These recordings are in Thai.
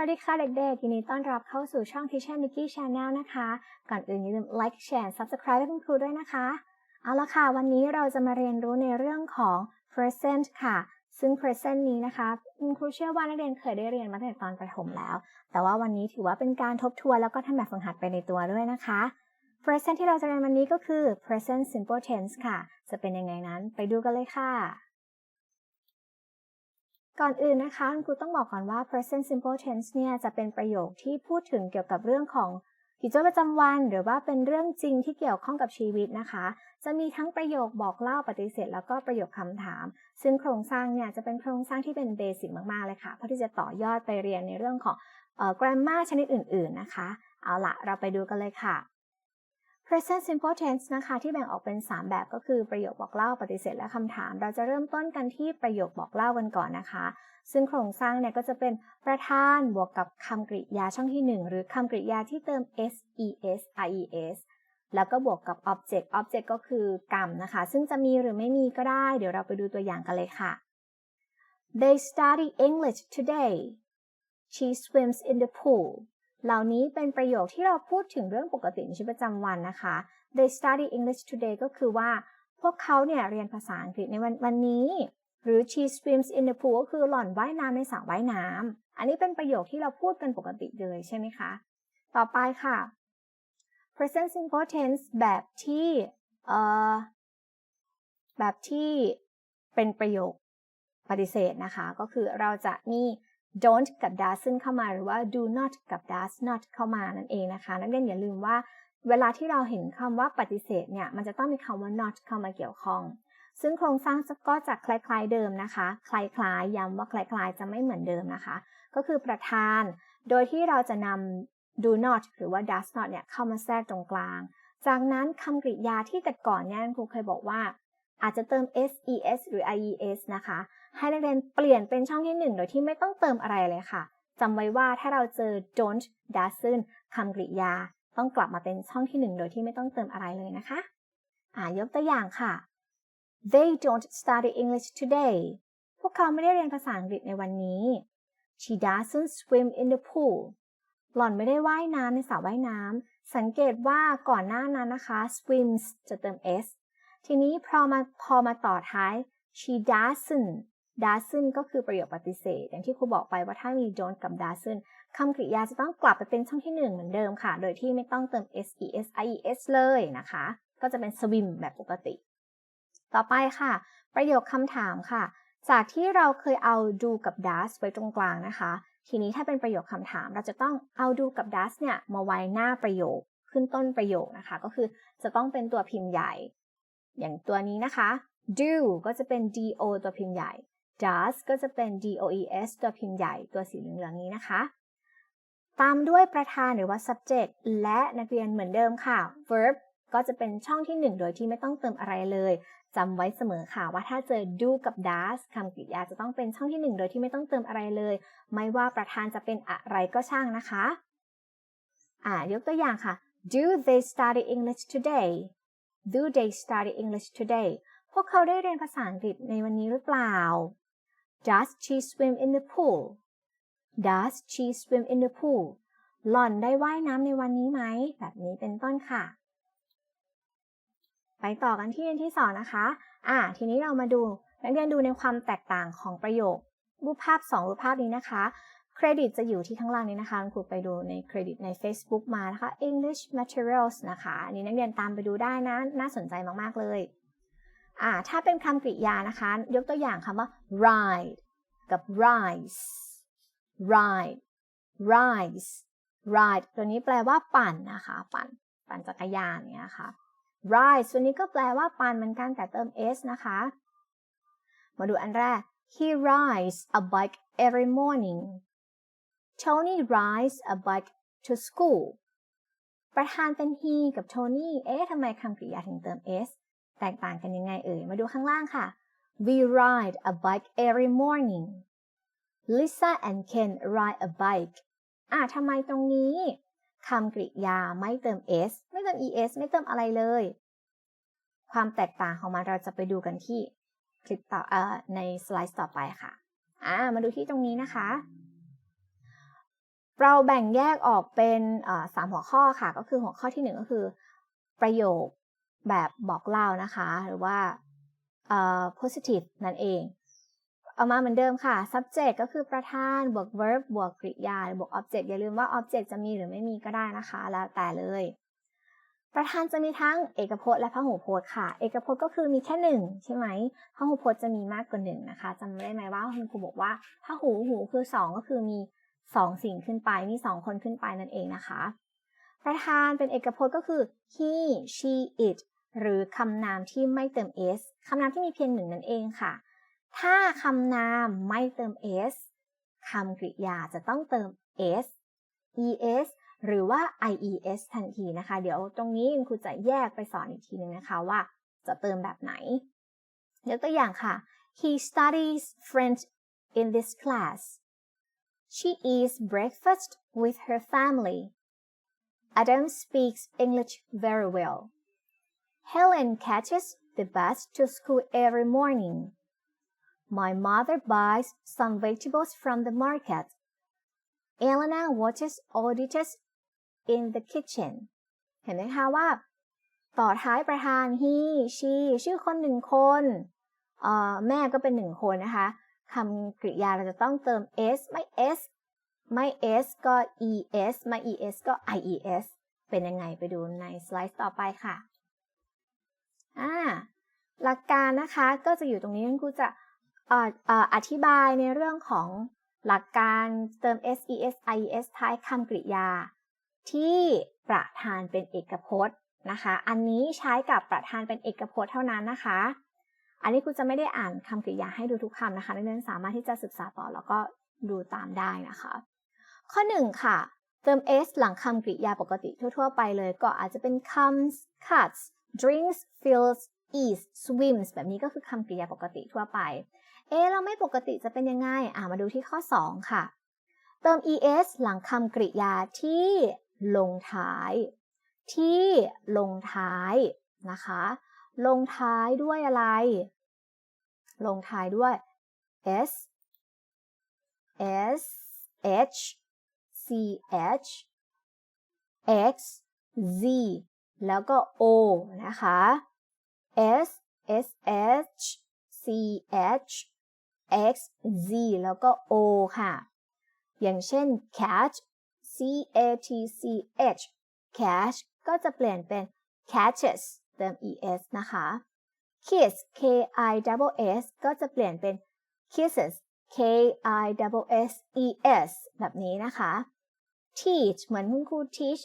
วัสดีค่ะเด็กๆยินดีต้อนรับเข้าสู่ช่อง Teacher Nikki Channel นะคะ ก่อนอื่นอย่าลืม like share subscribe ให้คุณครูด้วยนะคะ เอาละค่ะ วันนี้เราจะมาเรียนรู้ในเรื่องของ present ค่ะ ซึ่ง present นี้นะคะคุณครูเชื่อว่านักเรียนเคยได้เรียนมาตั้งแต่ตอนประถมแล้ว แต่ว่าวันนี้ถือว่าเป็นการทบทวนแล้วก็ทำแบบฝึกหัดไปในตัวด้วยนะคะ present ที่เราจะเรียนวันนี้ก็คือ present simple tense ค่ะ จะเป็นยังไงนั้นไปดูกันเลยค่ะ ก่อนอื่นนะคะคุณครูต้องบอกก่อนว่า present simple tense เนี่ยจะเป็นประโยคที่พูดถึงเกี่ยวกับเรื่องของกิจวัตรประจำวัน หรือว่าเป็นเรื่องจริงที่เกี่ยวข้องกับชีวิตนะคะ จะมีทั้งประโยคบอกเล่าปฏิเสธ แล้วก็ประโยคคำถาม ซึ่งโครงสร้างเนี่ยจะเป็นโครงสร้างที่เป็นเบสิกมากๆเลยค่ะเพื่อที่จะต่อยอดไปเรียนในเรื่องของ grammar ชนิดอื่น ๆนะคะ เอาละเราไปดูกันเลยค่ะ present simple tense นะคะ ที่แบ่งออกเป็น 3 แบบก็คือประโยคบอกเล่าปฏิเสธและคำถาม เราจะเริ่มต้นกันที่ประโยคบอกเล่ากันก่อนนะคะ ซึ่งโครงสร้างเนี่ยก็จะเป็นประธานบวกกับคำกริยาช่องที่ 1 หรือคำกริยาที่เติม s e s i e s แล้วก็บวกกับ object object ก็คือกรรมนะคะ ซึ่งจะมีหรือไม่มีก็ได้ เดี๋ยวเราไปดูตัวอย่างกันเลยค่ะ They study English today She swims in the pool เหล่านี้เป็นประโยคที่เราพูดถึงเรื่องปกติในชีวิตประจำวันนะคะ They study English today ก็คือว่า พวกเขาเนี่ยเรียนภาษาอังกฤษในวันวันนี้ หรือ she swims in the pool ก็คือหล่อนว่ายน้ำในสระว่ายน้ำ อันนี้เป็นประโยคที่เราพูดกันปกติเลยใช่ไหมคะ ต่อไปค่ะ present simple tense แบบที่เอ่อแบบที่เป็นประโยคปฏิเสธนะคะ ก็คือเราจะมี don't กับ doesn't เข้ามาหรือว่า do not กับ does not เข้ามานั่นเองนะคะ นักเรียนอย่าลืมว่าเวลาที่เราเห็นคำว่าปฏิเสธเนี่ย มันจะต้องมีคำว่า not เข้ามาเกี่ยวข้อง ซึ่งโครงสร้างก็จะคล้ายๆเดิมนะคะ คล้ายๆย้ำว่าคล้ายๆ จะไม่เหมือนเดิมนะคะ ก็คือประธาน โดยที่เราจะนำ do not หรือว่า does not เนี่ยเข้ามาแทรกตรงกลาง จากนั้นคำกริยาที่แต่ก่อนเนี่ยครูเคยบอกว่า อาจจะเติม ses หรือ ies นะคะ ให้นักเรียนเปลี่ยนเป็นช่องที่ 1 โดยที่ไม่ต้องเติมอะไรเลยค่ะจำไว้ว่าถ้าเราเจอ don't doesn't คำกริยา ต้องกลับมาเป็นช่องที่ 1 โดยที่ไม่ต้องเติมอะไรเลยนะคะอ่ายกตัวอย่างค่ะ They don't study English today พวกเขาไม่ได้เรียนภาษาอังกฤษในวันนี้ She doesn't swim in the pool หล่อนไม่ได้ว่ายน้ำในสระว่ายน้ำสังเกตว่าก่อนหน้านั้นนะคะ swims จะเติม s ทีนี้พอมาพอมาต่อท้าย she doesn't doesn't ก็คือประโยคปฏิเสธ อย่างที่ครูบอกไปว่าถ้ามี don't กับ doesn't คำกริยาจะต้องกลับไปเป็นช่องที่1เหมือนเดิมค่ะ โดยที่ไม่ต้องเติม s e s i e s เลยนะคะ ก็จะเป็น swim แบบปกติ ต่อไปค่ะ ประโยคคำถามค่ะ จากที่เราเคยเอา do กับ does ไว้ตรงกลางนะคะ ทีนี้ถ้าเป็นประโยคคำถาม เราจะต้องเอา do กับ does เนี่ยมาไว้หน้าประโยค ขึ้นต้นประโยคนะคะ ก็คือจะต้องเป็นตัวพิมพ์ใหญ่ อย่างตัวนี้นะคะ do ก็จะเป็น do ตัวพิมพ์ใหญ่ does ก็จะเป็น does ตัวพิมพ์ใหญ่ตัวสีเหลืองๆนี้นะคะ ตามด้วยประธานหรือว่า subject และนักเรียนเหมือนเดิมค่ะ verb ก็จะเป็นช่องที่ 1 โดยที่ไม่ต้องเติมอะไรเลยจำไว้เสมอค่ะว่าถ้าเจอ do กับ does คำกริยาจะต้องเป็นช่องที่ 1 โดยที่ไม่ต้องเติมอะไรเลย ไม่ว่าประธานจะเป็นอะไรก็ช่างนะคะ อ่ายกตัวอย่างค่ะ do they study English today do they study English today พวกเขาได้เรียนภาษาอังกฤษในวันนี้หรือเปล่า Does she swim in the pool Does she swim in the pool หล่อนได้ว่ายน้ำในวันนี้ไหม แบบนี้เป็นต้นค่ะ ไปต่อกันที่เรื่องที่สองนะคะ อ่า ทีนี้เรามาดู นักเรียนดูในความแตกต่างของประโยค รูปภาพ 2 รูปภาพนี้นะคะ เครดิตจะอยู่ที่ข้างล่างนี้นะคะคุณครูไปดูในเครดิตใน Facebook มานะคะ English Materials นะคะอันนี้นักเรียนตามไปดูได้นะน่าสนใจมาก ๆ เลยอ่าถ้าเป็นคำกริยานะคะ ยกตัวอย่างคำว่า ride กับ rise ride rise ride ตัวนี้แปลว่าปั่นนะคะ ปั่น ปั่นจักรยานเนี่ยค่ะ rise ตัวนี้ก็แปลว่าปั่นเหมือนกันแต่เติม s นะคะ มาดูอันแรก he rides a bike every morning Tony rides a bike to school ประธานเป็น he กับ Tony เอ๊ะทำไมคำกริยาถึงเติม s แตกต่างกันยังไงเอ่ย มาดูข้างล่างค่ะ We ride a bike every morning Lisa and Ken ride a bike อะทำไมตรงนี้คำกริยาไม่เติม s ไม่เติม es ไม่เติมอะไรเลย ความแตกต่างของมันเราจะไปดูกันที่คลิปต่อเอ่อในสไลด์ต่อไปค่ะ อ่า มาดูที่ตรงนี้นะคะ เราแบ่งแยกออกเป็นสามหัวข้อค่ะ ก็คือหัวข้อที่หนึ่งก็คือ ประโยคแบบบอกเล่านะคะ หรือว่า positive นั่นเอง เอามาเหมือนเดิมค่ะ subject ก็คือประธานบวก verb บวกกริยาบวก object อย่าลืมว่า object จะมีหรือไม่มีก็ได้นะคะ แล้วแต่เลย ประธานจะมีทั้งเอกพจน์และพหูพจน์ค่ะ เอกพจน์ก็คือมีแค่หนึ่งใช่ไหมพหูพจน์จะมีมากกว่าหนึ่งนะคะจำได้ไหมว่าคุณครูบอกว่าพหูหูคือสองก็คือมี สองสิ่งขึ้นไป มีสองคนขึ้นไปนั่นเองนะคะ ประธานเป็นเอกพจน์ก็คือ he she it หรือคำนามที่ไม่เติม s คำนามที่มีเพียงหนึ่งนั่นเองค่ะ ถ้าคำนามไม่เติม s คำกริยาจะต้องเติม s es หรือว่า ies ทันทีนะคะ เดี๋ยวตรงนี้คุณครูจะแยกไปสอนอีกทีนึงนะคะว่าจะเติมแบบไหนยกตัวอย่างค่ะ he studies French in this class she eats breakfast with her family Adam speaks English very well Helen catches the bus to school every morning. My mother buys some vegetables from the market. Elena watches all dishes in the kitchen. เห็นไหมคะว่า ต่อท้ายประธาน he she ชื่อคนหนึ่งคนแม่ก็เป็นหนึ่งคนนะคะ คำกริยาเราจะต้องเติม s ไม่ s ไม่ s ก็ es ไม่ es ก็ ies เป็นยังไงไปดูในสไลด์ต่อไปค่ะอ่าหลักการนะคะก็จะอยู่ตรงนี้คุณครูจะอธิบายในเรื่องของหลักการเติม ses ies ท้ายคำกริยา ที่ประธานเป็นเอกพจน์นะคะ อันนี้ใช้กับประธานเป็นเอกพจน์เท่านั้นนะคะ อันนี้ครูจะไม่ได้อ่านคำกริยาให้ดูทุกคำนะคะนักเรียนสามารถที่จะศึกษาต่อแล้วก็ดูตามได้นะคะ ข้อ 1 ค่ะ เติม s หลังคำกริยาปกติทั่ว ๆ ไปเลย ก็อาจจะเป็น comes cuts drinks feels eats swims แบบนี้ก็คือคำกริยาปกติทั่วไป เอ๊เราไม่ปกติจะเป็นยังไงอ่ามาดูที่ข้อ 2 ค่ะ เติม es หลังคำกริยาที่ลงท้าย ที่ลงท้ายนะคะ ลงท้ายด้วยอะไร ลงท้ายด้วย s s h c h x z แล้วก็ O นะคะ S S H C H X Z แล้วก็ O ค่ะ อย่างเช่น catch C A T C H catch ก็จะเปลี่ยนเป็น catches เติม es นะคะ kiss K I double S ก็จะเปลี่ยนเป็น kisses K I double S E S แบบนี้นะคะ teach เหมือนคุณครู teach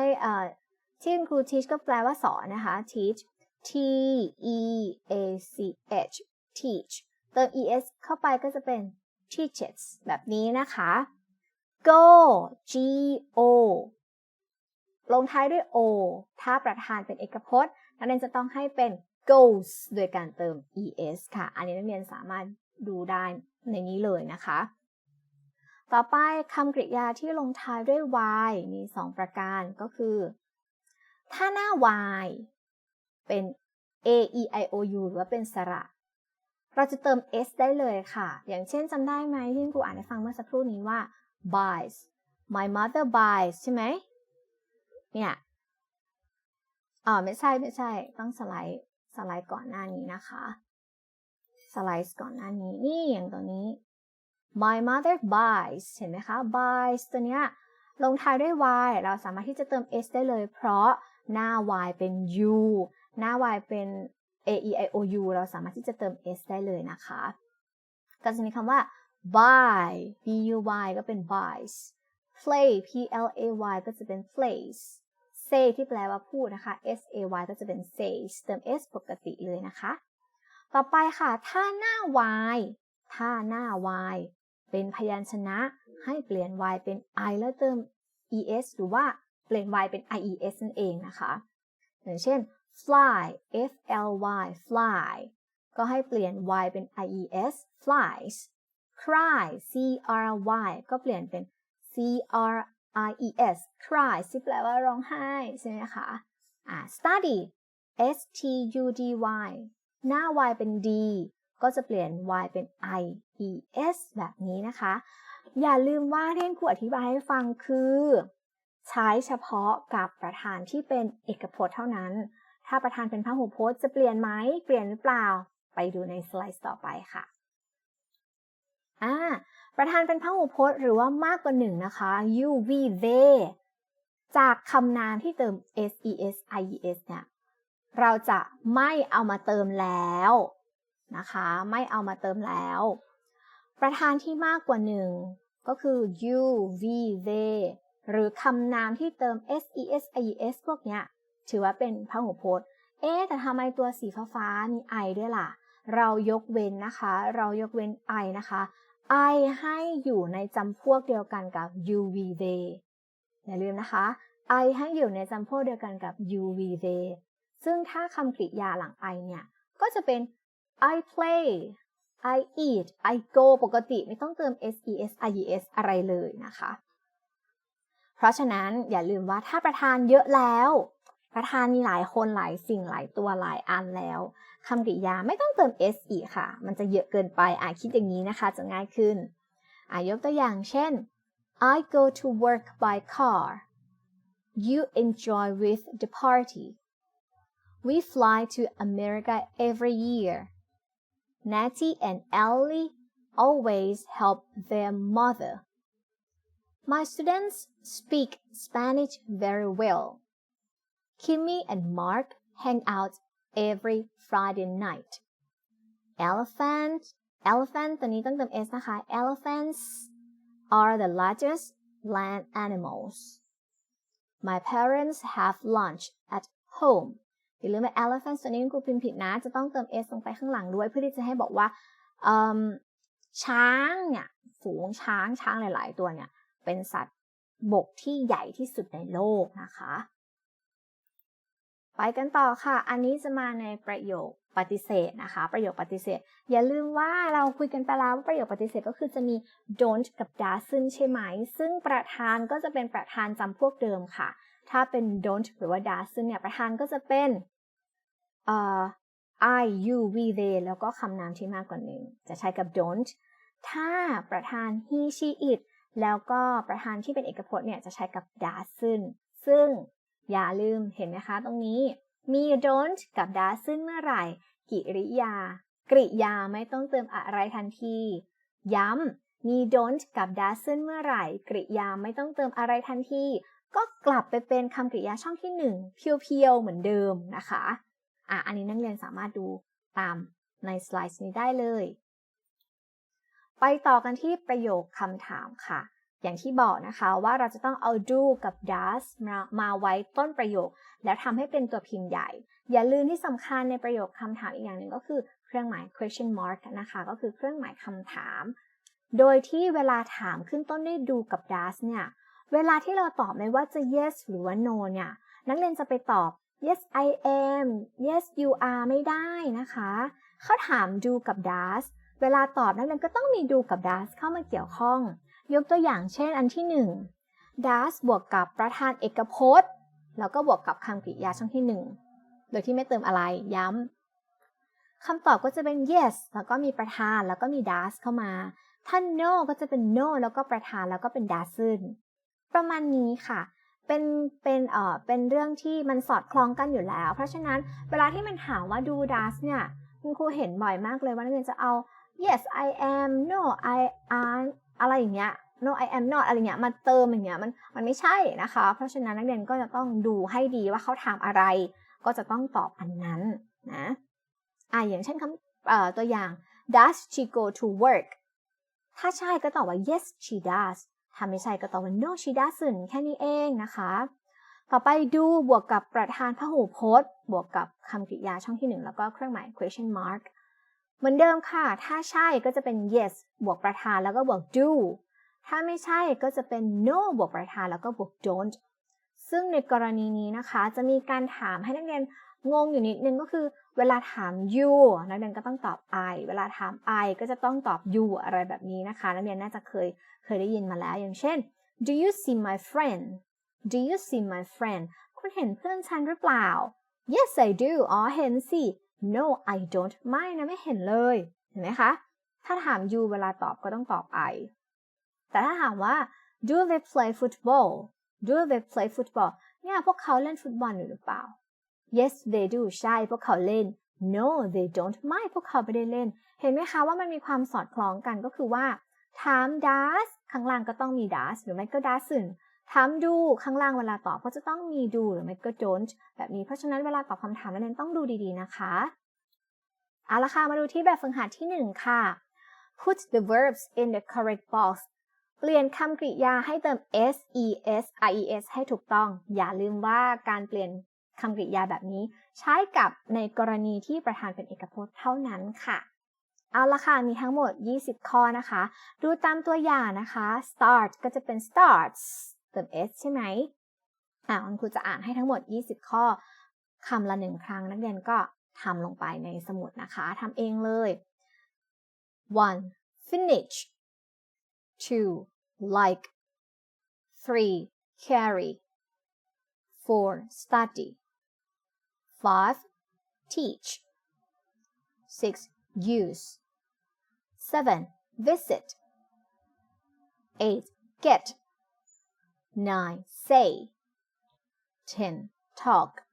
I เอ่อที่คุณครู teach ก็แปลว่าสอนนะคะ teach t e a c h teach เติม es เข้าไปก็จะเป็น teaches แบบนี้นะคะ go g o ลงท้ายด้วย o ถ้าประธานเป็นเอกพจน์นักเรียนจะต้องให้เป็น goes โดยการเติม es ค่ะ อันนี้นักเรียนสามารถดูได้ในนี้เลยนะคะ ต่อไปคำกริยาที่ลงท้ายด้วย y มี 2 ประการก็คือ ถ้าหน้า y เป็น a e i o u หรือว่าเป็นสระ เราจะเติม s ได้เลยค่ะ อย่างเช่นจำได้ไหมที่ครูอ่านให้ฟังเมื่อสักครู่นี้ว่า buys my mother buys ใช่ไหมเนี่ยอ๋อไม่ใช่ไม่ใช่ต้องสไลด์ สไลด์ก่อนหน้านี้นะคะ สไลด์ก่อนหน้านี้ นี่อย่างตัวนี้ my mother buys เห็นไหมคะ buys ตัวเนี้ยลงท้ายด้วย y เราสามารถที่จะเติม s ได้เลย เพราะหน้า y เป็น u หน้า y เป็น a e i o u เราสามารถที่จะเติม s ได้เลยนะคะ ก็จะมีคำว่า buy b u y ก็เป็น buys play p l a y ก็จะเป็น plays say ที่แปลว่าพูดนะคะ s a y ก็จะเป็น say เติม s ปกติเลยนะคะ ต่อไปค่ะ ถ้าหน้า y ถ้าหน้า y เป็นพยัญชนะให้เปลี่ยน y เป็น i แล้วเติม es หรือว่าเปลี่ยน y เป็น ies นั่นเองนะคะอย่างเช่น fly f l y fly ก็ให้เปลี่ยน y เป็น ies flies cry c r y ก็เปลี่ยนเป็น c r i e s cry ที่แปลว่าร้องไห้ใช่ไหมคะอ่า study s t u d y หน้า y เป็น d ก็จะเปลี่ยน y เป็น i e s แบบนี้นะคะ อย่าลืมว่าที่ครูอธิบายให้ฟังคือ ใช้เฉพาะกับประธานที่เป็นเอกพจน์เท่านั้น ถ้าประธานเป็นพหูพจน์จะเปลี่ยนไหม เปลี่ยนหรือเปล่า ไปดูในสไลด์ต่อไปค่ะ อ่า ประธานเป็นพหูพจน์หรือว่ามากกว่าหนึ่งนะคะ you we they จากคำนามที่เติม s e s i e s เนี่ยเราจะไม่เอามาเติมแล้วนะคะ ไม่เอามาเติมแล้ว ประธานที่มากกว่าหนึ่งก็คือ you we they หรือคำนามที่เติม s e s i e s พวกเนี้ยถือว่าเป็นพหูพจน์ เอ๊แต่ทำไมตัวสีฟ้ามี i ด้วยล่ะ เรายกเว้นนะคะ เรายกเว้น i นะคะ i ให้อยู่ในจำพวกเดียวกันกับ you we they อย่าลืมนะคะ I ให้อยู่ในจำพวกเดียวกันกับ you we they ซึ่งถ้าคำกริยาหลัง I เนี่ย ก็จะเป็น I play I eat I go ปกติไม่ต้องเติม s e s i e s อะไรเลยนะคะ เพราะฉะนั้นอย่าลืมว่าถ้าประธานเยอะแล้ว ประธานมีหลายคนหลายสิ่งหลายตัวหลายอันแล้ว คำกริยาไม่ต้องเติม s อีกค่ะ มันจะเยอะเกินไปอ่าคิดอย่างนี้นะคะ จะง่ายขึ้นอ่ายกตัวอย่างเช่น I go to work by car you enjoy with the party we fly to America every year Natty and Ellie always help their mother my students speak Spanish very well Kimmy and Mark hang out every Friday night elephant elephant ตัวนี้ต้องเติม s นะคะ elephants are the largest land animals my parents have lunch at home อย่าลืมว่า elephant ตัวนี้คุณพิมพ์ผิดนะ จะต้องเติม s ลงไปข้างหลังด้วยเพื่อที่จะให้บอกว่าช้างเนี่ยฝูงช้างช้างหลาย ๆ ตัวเนี่ย เป็นสัตว์บกที่ใหญ่ที่สุดในโลกนะคะ ไปกันต่อค่ะ อันนี้จะมาในประโยคปฏิเสธนะคะ ประโยคปฏิเสธ อย่าลืมว่าเราคุยกันไปแล้วว่าประโยคปฏิเสธก็คือจะมี don't กับ doesn't ใช่ไหม ซึ่งประธานก็จะเป็นประธานจำพวกเดิมค่ะ ถ้าเป็น don't หรือว่า doesn't เนี่ยประธานก็จะเป็นเอ่อ I you we they แล้วก็คำนามที่มากกว่าหนึ่ง จะใช้กับ don't ถ้าประธาน he she it แล้วก็ประธานที่เป็นเอกพจน์เนี่ยจะใช้กับ doesn't ซึ่ง อย่าลืมเห็นไหมคะตรงนี้ มี don't กับ doesn't เมื่อไหร่ กิริยา กริยาไม่ต้องเติมอะไรทันที ย้ำมี don't กับ doesn't เมื่อไหร่ กริยาไม่ต้องเติมอะไรทันที ก็กลับไปเป็นคำกริยาช่องที่ 1 เพียวๆ เหมือนเดิมนะคะอะอันนี้นักเรียนสามารถดูตามในสไลด์นี้ได้เลย ไปต่อกันที่ประโยคคำถามค่ะ อย่างที่บอกนะคะว่าเราจะต้องเอา do กับ does มามาไว้ต้นประโยค แล้วทำให้เป็นตัวพิมพ์ใหญ่ อย่าลืมที่สำคัญในประโยคคำถามอีกอย่างหนึ่งก็คือเครื่องหมาย question mark นะคะก็คือเครื่องหมายคำถาม โดยที่เวลาถามขึ้นต้นด้วย do กับ does เนี่ยเวลาที่เราตอบไม่ว่าจะ yes หรือว่า no เนี่ยนักเรียนจะไปตอบ yes I am yes you are ไม่ได้นะคะเขาถาม do กับ does เวลาตอบนักเรียนก็ต้องมี do กับ does เข้ามาเกี่ยวข้อง ยกตัวอย่างเช่นอันที่ 1 does บวกกับประธานเอกพจน์ แล้วก็บวกกับคำกริยาช่องที่ 1 โดยที่ไม่เติมอะไรย้ำคำตอบก็จะเป็น yes แล้วก็มีประธานแล้วก็มี does เข้ามา ถ้า no ก็จะเป็น no แล้วก็ประธานแล้วก็เป็น doesn't ประมาณนี้ค่ะเป็นเป็นเอ่อเป็นเรื่องที่มันสอดคล้องกันอยู่แล้ว เพราะฉะนั้นเวลาที่มันถามว่า do does เนี่ยคุณครูเห็นบ่อยมากเลยว่านักเรียนจะเอา yes I am no I aren't อะไรอย่างเงี้ย no I am not อะไรเงี้ยมาเติมอย่างเงี้ยมันมันไม่ใช่นะคะ เพราะฉะนั้นนักเรียนก็จะต้องดูให้ดีว่าเขาถามอะไร ก็จะต้องตอบอันนั้นนะอ่าอย่างเช่นคำตัวอย่าง does she go to work ถ้าใช่ก็ตอบว่า yes she does ถ้าไม่ใช่ก็ตอบว่า no she doesn't แค่นี้เองนะคะ ต่อไป do บวกกับประธานพหูพจน์ บวกกับคำกริยาช่องที่ 1 แล้วก็เครื่องหมาย question mark เหมือนเดิมค่ะ ถ้าใช่ก็จะเป็น yes บวกประธานแล้วก็บวก do ถ้าไม่ใช่ก็จะเป็น no บวกประธานแล้วก็บวก don't ซึ่งในกรณีนี้นะคะ จะมีการถามให้นักเรียนงงอยู่นิดนึงก็คือ เวลาถาม you นักเรียนก็ต้องตอบ I เวลาถาม I ก็จะต้องตอบ you อะไรแบบนี้นะคะ นักเรียนน่าจะเคยเคยได้ยินมาแล้ว อย่างเช่น do you see my friend do you see my friend คุณเห็นเพื่อนฉันหรือเปล่า yes I do อ๋อเห็นสิ no I don't ไม่นะไม่เห็นเลย เห็นไหมคะ ถ้าถาม you เวลาตอบก็ต้องตอบ I แต่ถ้าถามว่า do they play football do they play football เนี่ยพวกเขาเล่นฟุตบอลอยู่หรือเปล่า yes they do ใช่ พวกเขาเล่น no they don't ไม่ พวกเขาไม่ได้เล่น เห็นไหมคะว่ามันมีความสอดคล้องกันก็คือว่าถาม does ข้างล่างก็ต้องมี does หรือไม่ก็ doesn't ถามดูข้างล่างเวลาตอบก็จะต้องมีดูหรือไม่ก็ don't แบบนี้เพราะฉะนั้นเวลาตอบคำถามนักเรียนต้องดูดีๆนะคะเอาละค่ะมาดูที่แบบฝึกหัดที่ 1 ค่ะ put the verbs in the correct box เปลี่ยนคำกริยาให้เติม s e s i e s ให้ถูกต้อง อย่าลืมว่าการเปลี่ยนคำกริยาแบบนี้ ใช้กับในกรณีที่ประธานเป็นเอกพจน์เท่านั้นค่ะ เอาละค่ะ มีทั้งหมด 20 ข้อนะคะ ดูตามตัวอย่างนะคะ start ก็จะเป็น starts เติม s ใช่ไหมอ่าคุณครูจะอ่านให้ทั้งหมด 20 ข้อคำละหนึ่งครั้ง นักเรียนก็ทำลงไปในสมุดนะคะทำเองเลย one finish two like three carry four study five teach six use seven visit eight get nine say ten talk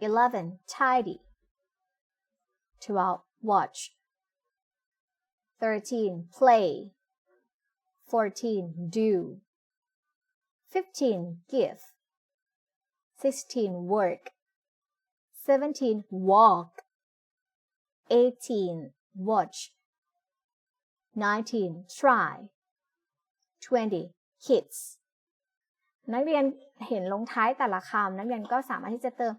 11. Tidy. 12. Watch. 13. Play. 14. Do. 15. Give. 16. Work. 17. Walk. 18. Watch. 19. Try. 20. Kids นักเรียนเห็นลงท้ายแต่ละคำนักเรียนก็สามารถที่จะเติม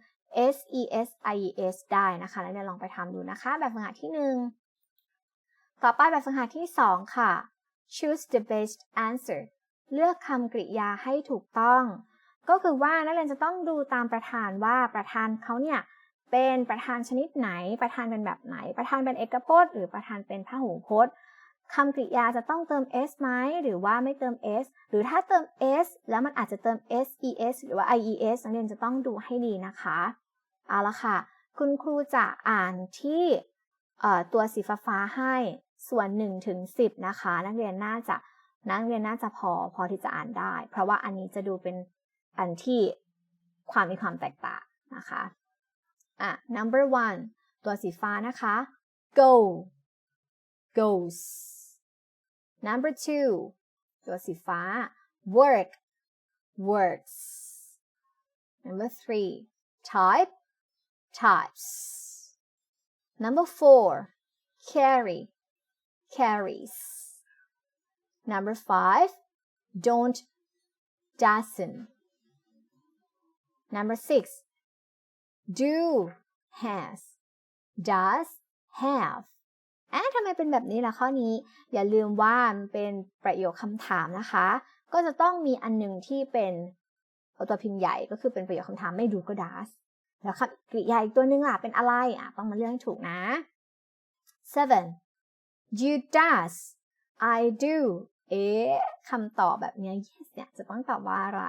S E S I E S ได้นะคะแล้วเดี๋ยวลองไปทำดูนะคะ แบบฝึกหัดที่ 1 ต่อไปแบบฝึกหัดที่ 2 ค่ะ choose the best answer เลือกคำกริยาให้ถูกต้อง ก็คือว่านักเรียนจะต้องดูตามประธานว่าประธานเขาเนี่ยเป็นประธานชนิดไหน ประธานเป็นแบบไหน ประธานเป็นเอกพจน์ หรือประธานเป็นพหูพจน์ คำกริยาจะต้องเติม s ไหมหรือว่าไม่เติม s หรือถ้าเติม s แล้วมันอาจจะเติม ses หรือว่า ies นักเรียนจะต้องดูให้ดีนะคะ เอาละค่ะ คุณครูจะอ่านที่ตัวสีฟ้าให้ส่วน1ถึง10 นะคะ นักเรียนน่าจะนักเรียนน่าจะพอพอที่จะอ่านได้ เพราะว่าอันนี้จะดูเป็นอันที่ความมีความแตกต่างนะคะอะ number one ตัวสีฟ้านะคะ go goes number two ตัวสีฟ้า work works number three type types number four carry carries number five don't doesn't number six do has does have อะทำไมเป็นแบบนี้ล่ะข้อนี้ อย่าลืมว่ามันเป็นประโยคคำถามนะคะ ก็จะต้องมีอันหนึ่งที่เป็นตัวพิมพ์ใหญ่ก็คือเป็นประโยคคำถามไม่ดูก็ does แล้วคำกริยาอีกตัวหนึ่งล่ะเป็นอะไรอะต้องมาเลือกถูกนะ seven you does I do เอ๊ะคำตอบแบบนี้ yes เนี่ยจะต้องตอบว่าอะไร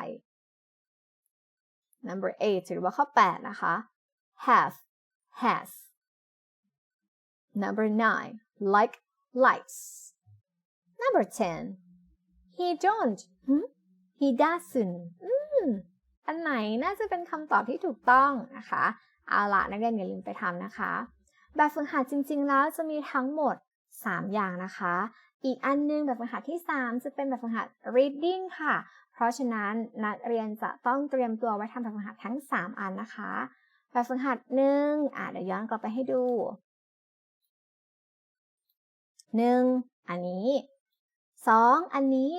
number eight หรือว่าข้อ 8 นะคะ have has number nine like likes number ten he don't hmm? he doesn't อันไหนน่าจะเป็นคำตอบที่ถูกต้องนะคะ เอาละนักเรียนอย่าลืมไปทำนะคะ แบบฝึกหัดจริง ๆ แล้วจะมีทั้งหมด 3 อย่างนะคะ อีกอันนึงแบบฝึกหัดที่ 3 จะเป็นแบบฝึกหัด reading ค่ะ เพราะฉะนั้นนักเรียนจะต้องเตรียมตัวไว้ทำแบบฝึกหัดทั้ง 3 อันนะคะ แบบฝึกหัดหนึ่งอะเดี๋ยวย้อนกลับไปให้ดู หนึ่งอันนี้สองอันนี้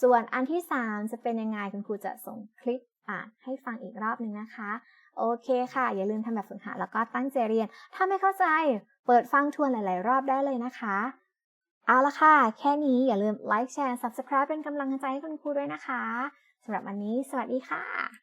ส่วนอันที่ 3 จะเป็นยังไงคุณครูจะส่งคลิปอ่านให้ฟังอีกรอบหนึ่งนะคะ โอเคค่ะ อย่าลืมทำแบบฝึกหัดแล้วก็ตั้งใจเรียน ถ้าไม่เข้าใจเปิดฟังทวนหลาย ๆ รอบได้เลยนะคะ เอาละค่ะ แค่นี้อย่าลืมไลค์แชร์ subscribe เป็นกำลังใจให้คุณครูด้วยนะคะสำหรับวันนี้ สวัสดีค่ะ